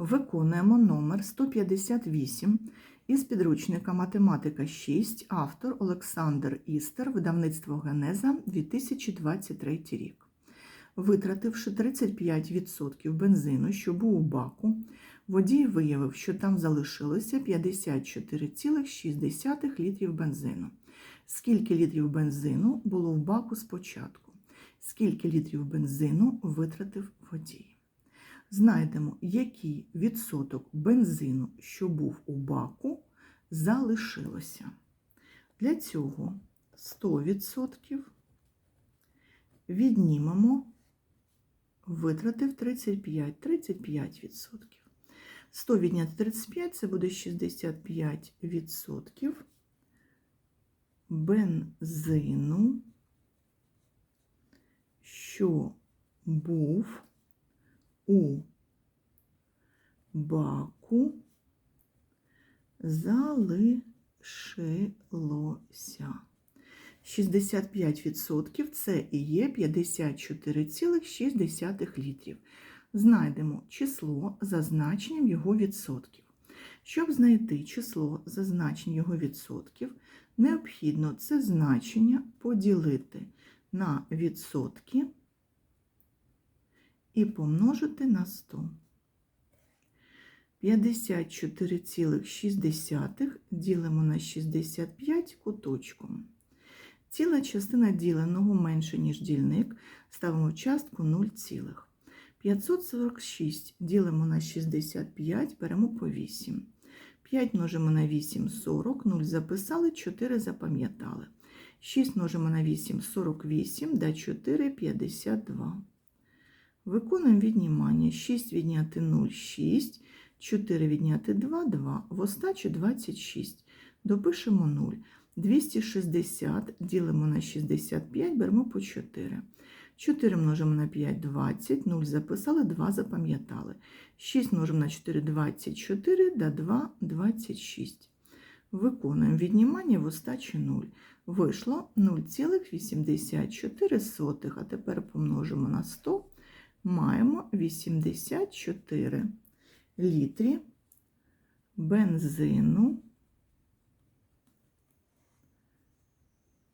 Виконуємо номер 158 із підручника Математика 6, автор Олександр Істер, видавництво Генеза 2023 рік. Витративши 35% бензину, що був у баку, водій виявив, що там залишилося 54,6 літрів бензину. Скільки літрів бензину було в баку спочатку? Скільки літрів бензину витратив водій? Знайдемо, який відсоток бензину, що був у баку, залишилося. Для цього 100% віднімемо, витратив 35, 35%. 100 відняти 35 це буде 65% бензину, що був у баку залишилося. 65% це і є 54,6 літрів. Знайдемо число за значенням його відсотків. Щоб знайти число за значенням його відсотків, необхідно це значення поділити на відсотки і помножити на 100. 54,6 ділимо на 65 куточком. Ціла частина діленого менше, ніж дільник, ставимо в частку 0 цілих. 546 ділимо на 65, беремо по 8. 5 множимо на 8 – 40, 0 записали, 4 запам'ятали. 6 множимо на 8 – 48, да 4 – 52. Виконуємо віднімання. 6 відняти 0 – 6, 4 відняти 2 – 2, в остачі 26. Допишемо 0. 260 ділимо на 65, беремо по 4. 4 множимо на 5 – 20, 0 записали, 2 запам'ятали. 6 множимо на 4 – 24, да 2 – 26. Виконуємо віднімання в остачі 0. Вийшло 0,84, а тепер помножимо на 100, маємо 84 літрі бензину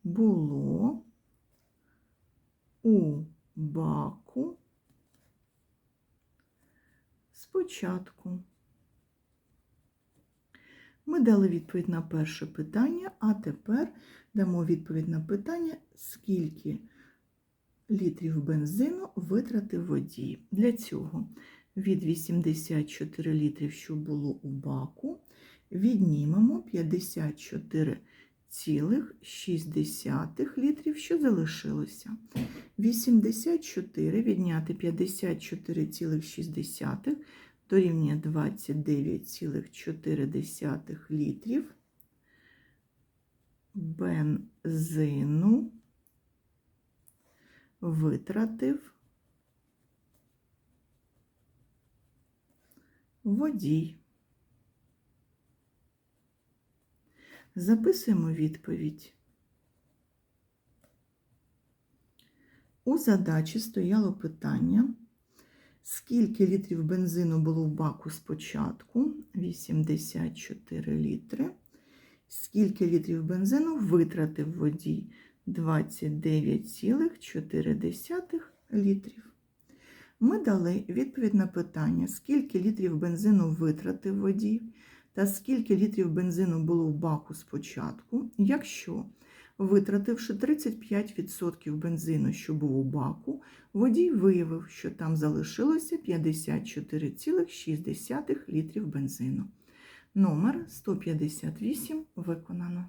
було у баку спочатку. Ми дали відповідь на перше питання, а тепер дамо відповідь на питання, скільки літрів бензину витратив водій. Для цього від 84 літрів, що було у баку, віднімемо 54,6 літрів, що залишилося. 84 відняти 54,6 дорівнює 29,4 літрів бензину витратив водій. Записуємо відповідь. У задачі стояло питання, скільки літрів бензину було в баку спочатку 84 літри. Скільки літрів бензину витратив водій 29,4 літрів. Ми дали відповідь на питання, скільки літрів бензину витратив водій, та скільки літрів бензину було в баку спочатку, якщо, витративши 35% бензину, що був у баку, водій виявив, що там залишилося 54,6 літрів бензину. Номер 158 виконано.